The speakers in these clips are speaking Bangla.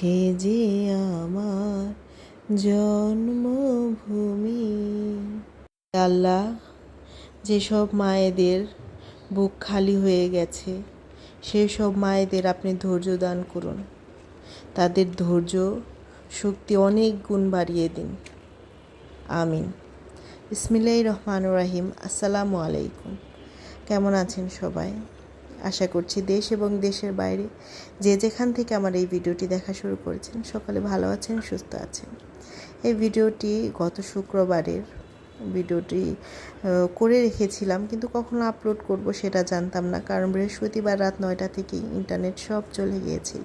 সে যে আমার জন্মভূমি। আল্লাহ, যেসব মায়েদের বুক খালি হয়ে গেছে সেই সব মায়েদের আপনি ধৈর্য দান করুন। তাদের ধৈর্য শক্তি অনেক গুণ বাড়িয়ে দিন। আমিন। ইসমিল্লাহ রহমান রাহিম। আসসালামু আলাইকুম। কেমন আছেন সবাই? আশা করছি দেশ এবং দেশের বাইরে যে যেখান থেকে আমার এই ভিডিওটি দেখা শুরু করেছেন, সকালে ভালো আছেন, সুস্থ আছেন। এই ভিডিওটি গত শুক্রবারের ভিডিওটি করে রেখেছিলাম, কিন্তু কখনো আপলোড করব সেটা জানতাম না, কারণ বৃহস্পতিবার রাত নয়টা থেকেই ইন্টারনেট সব চলে গিয়েছিল।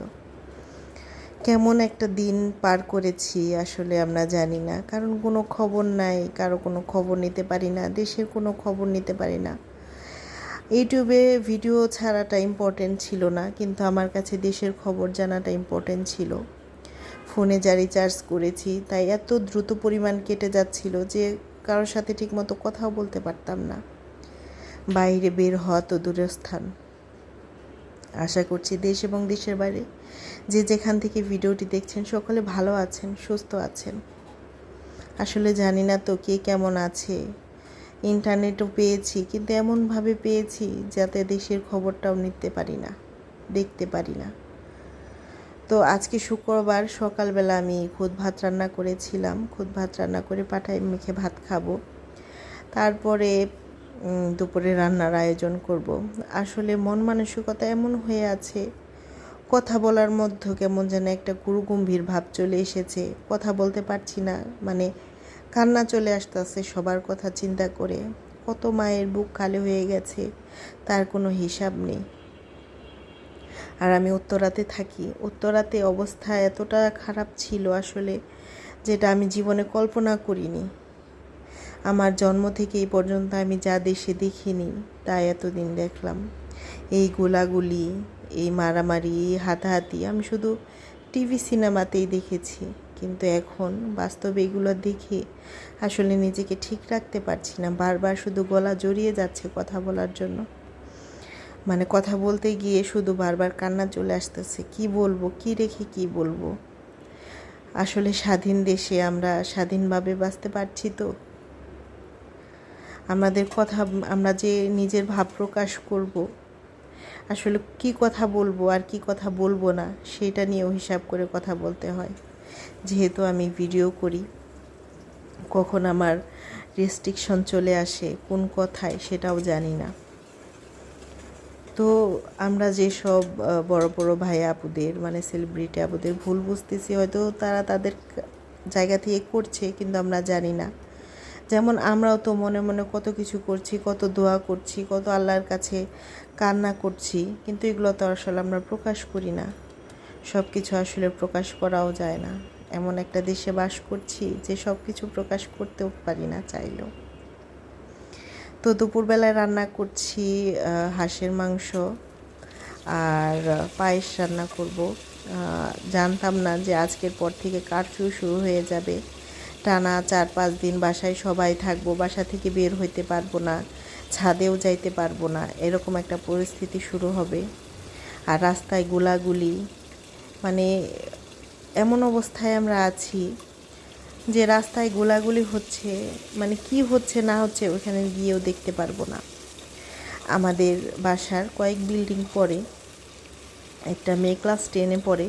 কেমন একটা দিন পার করেছি আসলে আমরা জানি না, কারণ কোনো খবর নাই, কারও কোনো খবর নিতে পারি না, দেশের কোনো খবর নিতে পারি না। ইউটিউবে ভিডিও ছাড়াটা ইম্পর্টেন্ট ছিল না, কিন্তু আমার কাছে দেশের খবর জানাটা ইম্পর্টেন্ট ছিল। ফোনে যা রিচার্জ করেছি, তাই এত দ্রুত পরিমাণ কেটে যাচ্ছিল যে কারোর সাথে ঠিকমতো কথাও বলতে পারতাম না। বাইরে বের হওয়া তো দূরের স্থান। আশা করছি দেশ এবং দেশের বাইরে যে যেখান থেকে ভিডিওটি দেখছেন সকলে ভালো আছেন, সুস্থ আছেন। আসলে জানি না তো কে কেমন আছে। ইন্টারনেটও পেয়েছি, কিন্তু এমনভাবে পেয়েছি যাতে দেশের খবরটাও নিতে পারি না, দেখতে পারি না। তো আজকে শুক্রবার সকালবেলা আমি খুদ ভাত রান্না করেছিলাম, খুদ ভাত রান্না করে পাঠাই, মেখে ভাত খাব। তারপরে দুপুরে রান্নার আয়োজন করব। আসলে মন মানসিকতা এমন হয়ে আছে, কথা বলার মধ্যে কেমন যেন একটা গুরুগম্ভীর ভাব চলে এসেছে, কথা বলতে পারছি না মানে কান্না চলে আসতেছে, সবার কথা চিন্তা করে। কত মায়ের বুক খালি হয়ে গেছে, তার কোনো হিসাব নেই। আর আমি উত্তরাতে থাকি। উত্তরাতে অবস্থা এতটা খারাপ ছিল আসলে, যেটা আমি জীবনে কল্পনা করিনি। আমার জন্ম থেকে এই পর্যন্ত আমি যা দেশে দেখিনি, তা এতদিন দেখলাম। এই গোলাগুলি, এই মারামারি, এই হাতাহাতি, আমি শুধু টিভি সিনেমাতেই দেখেছি। কিন্তু এখন বাস্তবে এগুলো দেখে আসলে নিজেকে ঠিক রাখতে পারছি না। বারবার শুধু গলা জড়িয়ে যাচ্ছে কথা বলার জন্য। মানে কথা বলতে গিয়ে শুধু বারবার কান্না চলে আসতেছে। কি বলব? কি রেখে কি বলব? আসলে স্বাধীন দেশে আমরা স্বাধীনভাবে বাঁচতে পারছি তো। আমাদের কথা, আমরা যে নিজের ভাব প্রকাশ করব, আসলে কি কথা বলব আর কি কথা বলব না, সেটা নিয়েও হিসাব করে কথা বলতে হয়। যেহেতু আমি ভিডিও করি, কখন আমার রেস্ট্রিকশন চলে আসে, কোন কথায় সেটাও জানি না। তো আমরা যেসব বড় বড় ভাই আপুদের মানে সেলিব্রিটি আপুদের ভুল বুঝতেছি, হয়তো তারা তাদের জায়গা থেকে করছে, কিন্তু আমরা জানি না। যেমন আমরাও তো মনে মনে কত কিছু করছি, কত দোয়া করছি, কত আল্লাহর কাছে কান্না করছি, কিন্তু এগুলো তো আসলে আমরা প্রকাশ করি না। সব কিছু আসলে প্রকাশ করাও যায় না। এমন একটা দেশে বাস করছি যে সব কিছু প্রকাশ করতেও পারি না চাইলেও। তো দুপুরবেলায় রান্না করছি হাঁসের মাংস আর পায়েস রান্না করব। জানতাম না যে আজকের পর থেকে কারফিউ শুরু হয়ে যাবে। টানা চার পাঁচ দিন বাসায় সবাই থাকব, বাসা থেকে বের হইতে পারব না, ছাদেও যাইতে পারব না, এরকম একটা পরিস্থিতি শুরু হবে। আর রাস্তায় গোলাগুলি মানে এমন অবস্থায় আমরা আছি যে রাস্তায় গোলাগুলি হচ্ছে মানে কি হচ্ছে না হচ্ছে ওখানে গিয়েও দেখতে পারব না। আমাদের বাসার কয়েক বিল্ডিং পরে, একটা মেয়ে ক্লাস টেনে পড়ে,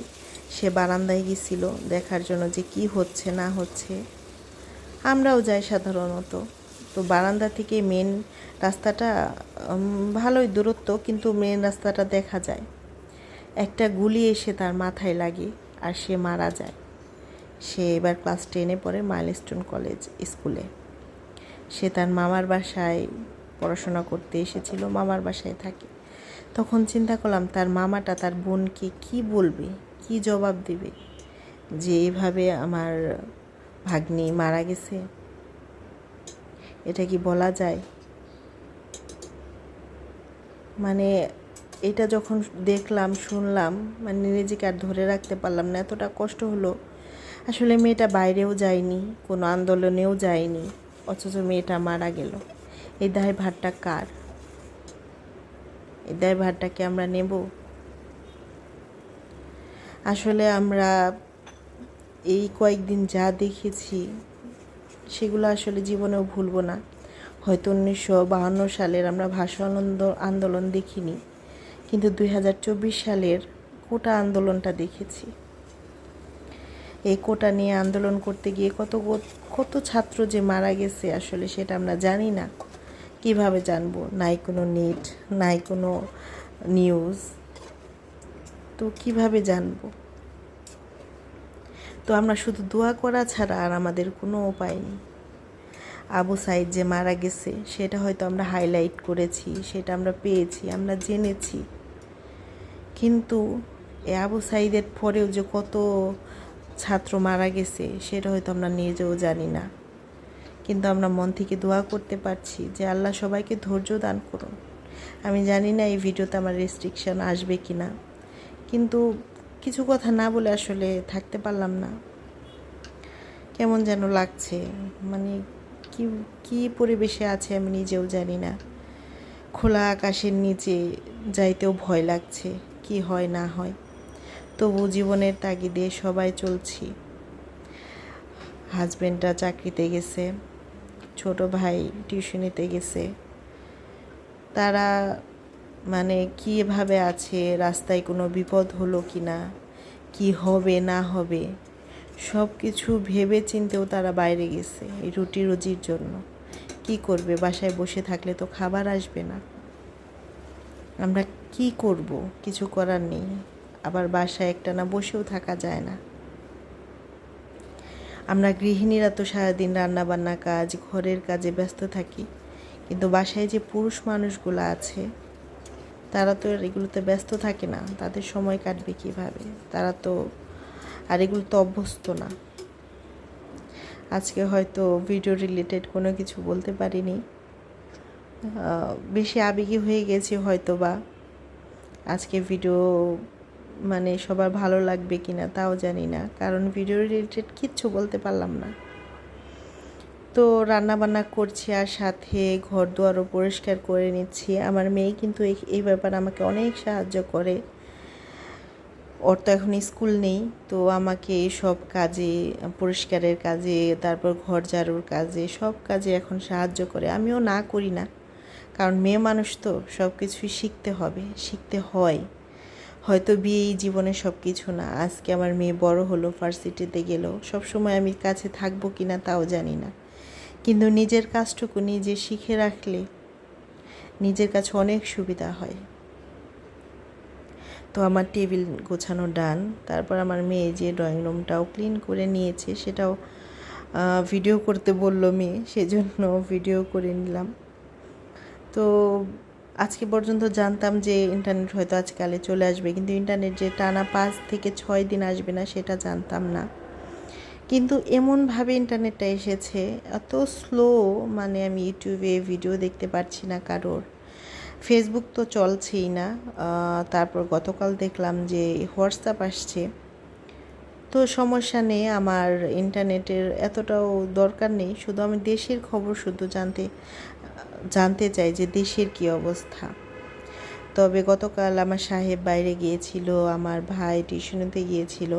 সে বারান্দায় গেছিল দেখার জন্য যে কি হচ্ছে না হচ্ছে। আমরাও যাই সাধারণত। তো বারান্দা থেকে মেন রাস্তাটা ভালোই দূরত্ব, কিন্তু মেন রাস্তাটা দেখা যায়। একটা গুলি এসে তার মাথায় লাগে আর সে মারা যায়। সে এবার ক্লাস টেনে পড়ে মাইলস্টোন কলেজ স্কুলে। সে তার মামার বাসায় পড়াশোনা করতে এসেছিল, মামার বাসায় থাকে। তখন চিন্তা করলাম, তার মামাটা তার বোনকে কি বলবে, কি জবাব দেবে যে এভাবে আমার ভাগ্নি মারা গেছে? এটা কি বলা যায়? মানে এটা যখন দেখলাম, শুনলাম মানে নিজেকে আর ধরে রাখতে পারলাম না, এতটা কষ্ট হলো। আসলে মেয়েটা বাইরেও যায়নি, কোনো আন্দোলনেও যায়নি, অথচ মেয়েটা মারা গেল। এই দায় ভারটা কার? এই দায় ভারটাকে আমরা নেব? আসলে আমরা এই কয়েকদিন যা দেখেছি, সেগুলো আসলে জীবনেও ভুলবো না। হয়তো উনিশশো বাহান্ন সালের আমরা ভাষা আন্দোলন দেখিনি। কিন্তু দুই হাজার চব্বিশ সালের কোটা আন্দোলনটা দেখেছি। এই কোটা নিয়ে আন্দোলন করতে গিয়ে কত কত ছাত্র যে মারা গেছে আসলে সেটা আমরা জানি না। কীভাবে জানব? নাই কোনো নেট, নাই কোনো নিউজ। তো কীভাবে জানব? তো আমরা শুধু দোয়া করা ছাড়া আর আমাদের কোনো উপায় নেই। আবু সাইদ যে মারা গেছে, সেটা হয়তো আমরা হাইলাইট করেছি, সেটা আমরা পেয়েছি, আমরা জেনেছি। কিন্তু এ আবু সাইদের পরেও যে কত ছাত্র মারা গেছে, সেটা হয়তো আমরা নিজেও জানি না। কিন্তু আমরা মন থেকে দোয়া করতে পারছি যে আল্লাহ সবাইকে ধৈর্য দান করুন। আমি জানি না এই ভিডিওতে আমার রেস্ট্রিকশান আসবে কি না কিন্তু কিছু কথা না বলে আসলে থাকতে পারলাম না। কেমন যেন লাগছে। মানে কি কি পরিবেশে আছে আমি নিজেও জানি না। খোলা আকাশের নিচে যাইতেও ভয় লাগছে। কি হয়, না হয়। তবু জীবনের তাগিদে সবাই চলছি। হাজব্যান্ডটা চাকরিতে গেছে, ছোট ভাই টিউশনিতে গেছে। তারা মানে কীভাবে আছে, রাস্তায় কোনো বিপদ হলো কি না, কী হবে, না হবে সব কিছু ভেবে চিনতেও তারা বাইরে গেছে এই রুটি রুজির জন্য। কি করবে, বাসায় বসে থাকলে তো খাবার আসবে না। আমরা কি করব? কিছু করার নেই। আবার বাসায় একটা না বসেও থাকা যায় না। আমরা গৃহিণীরা তো সারাদিন রান্নাবান্না কাজ, ঘরের কাজে ব্যস্ত থাকি। কিন্তু বাসায় যে পুরুষ মানুষগুলো আছে, তারা তো আর এগুলোতে ব্যস্ত থাকে না। তাদের সময় কাটবে কীভাবে? তারা তো আর এগুলো তো অভ্যস্ত না। আজকে হয়তো ভিডিও রিলেটেড কোনো কিছু বলতে পারিনি। বেশি আবেগী হয়ে গেছি হয়তো বা আজকে ভিডিও মানে সবার ভালো লাগবে কি না তাও জানি না, কারণ ভিডিও রিলেটেড কিচ্ছু বলতে পারলাম না। তো রান্না বান্না করছি আর সাথে ঘর দুয়ারও পরিষ্কার করে নিচ্ছি। আমার মেয়ে কিন্তু এই ব্যাপারে আমাকে অনেক সাহায্য করে। ওর তো এখন স্কুল নেই, তো আমাকে সব কাজে, পরিষ্কারের কাজে, তারপর ঘর ঝাড়ুর কাজে সব কাজে এখন সাহায্য করে। আমিও না করি না। কারণ মেয়ে মানুষ তো সব কিছুই শিখতে হবে, শিখতে হয়। হয়তো বিয়েই জীবনে সব কিছু না। আজকে আমার মেয়ে বড় হলো ভার্সিটিতে গেল, সবসময় আমি কাছে থাকব কি না তাও জানি না। কিন্তু নিজের কাজটুকু নিজে শিখে রাখলে নিজের কাছে অনেক সুবিধা হয়। তো আমার টেবিল গোছানো ডান, তারপর আমার মেয়ে যে ড্রয়িং রুমটাও ক্লিন করে নিয়েছে, সেটাও ভিডিও করতে বলল মেয়ে, সেজন্য ভিডিও করে নিলাম। তো আজকে পর্যন্ত জানতাম যে ইন্টারনেট হয়তো আজকালে চলে আসবে, কিন্তু ইন্টারনেট যে টানা পাঁচ থেকে ছয় দিন আসবে না, সেটা জানতাম না। কিন্তু এমনভাবে ইন্টারনেটটা এসেছে, এত স্লো মানে আমি ইউটিউবে ভিডিও দেখতে পারছি না কারোর। ফেসবুক তো চলছেই না তারপর গতকাল দেখলাম যে হোয়াটসঅ্যাপ আসছে। তো সমস্যা নেই, আমার ইন্টারনেটের এতটাও দরকার নেই, শুধু আমি দেশের খবর শুধু জানতে জানতে চাই যে দেশের কি অবস্থা। তবে গতকাল আমার সাহেব বাইরে গিয়েছিল, আমার ভাই টিউশনিতে গিয়েছিল।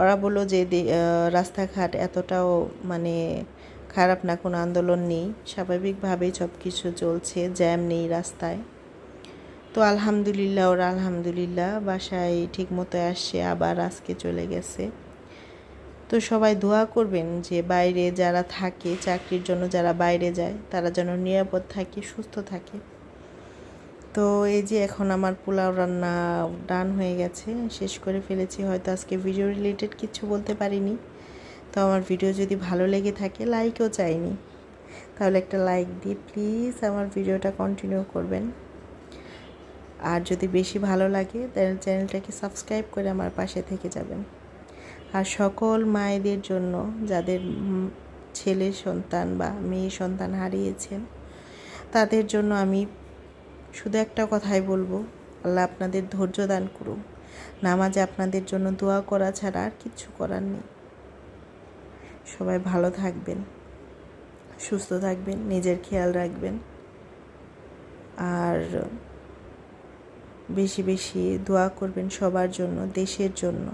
ওরা বলল যে রাস্তাঘাট এতটাও মানে খারাপ না, কোনো আন্দোলন নেই। স্বাভাবিকভাবেই সব কিছু চলছে, জ্যাম নেই রাস্তায়। তো আলহামদুলিল্লাহ, ওরা আলহামদুলিল্লাহ, বাসায় ঠিক মতো আসছে, আবার আজকে চলে গেছে। তো সবাই দোয়া করবেন যে বাইরে যারা থাকে, চাকরির জন্য যারা বাইরে যায়, তারা যেন নিরাপদ থাকে, সুস্থ থাকে। তো এই যে এখন আমার পোলাও রান্না ডান হয়ে গেছে, শেষ করে ফেলেছি। হয়তো আজকে ভিডিও রিলেটেড কিছু বলতে পারিনি। তো আমার ভিডিও যদি ভালো লেগে থাকে লাইকও চাইনি, তাহলে একটা লাইক দিয়ে প্লিজ আমার ভিডিওটা কন্টিনিউ করবেন। আর যদি বেশি ভালো লাগে তাহলে চ্যানেলটাকে সাবস্ক্রাইব করে আমার পাশে থেকে যাবেন। আর সকল মায়েদের জন্য যাদের ছেলে সন্তান বা মেয়ে সন্তান হারিয়েছেন, তাদের জন্য আমি শুধু একটা কথাই বলব, আল্লাহ আপনাদের ধৈর্য দান করুন নামাজে আপনাদের জন্য দোয়া করা ছাড়া আর কিচ্ছু করার নেই। সবাই ভালো থাকবেন, সুস্থ থাকবেন, নিজের খেয়াল রাখবেন। আর বেশি বেশি দোয়া করবেন সবার জন্য, দেশের জন্য।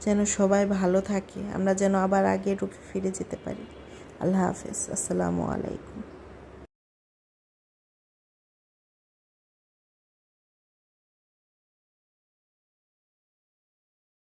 যেন সবাই ভালো থাকে, আমরা যেন আবার আগে রূপে ফিরে যেতে পারি। আল্লাহ হাফেজ। আসসালামু আলাইকুম।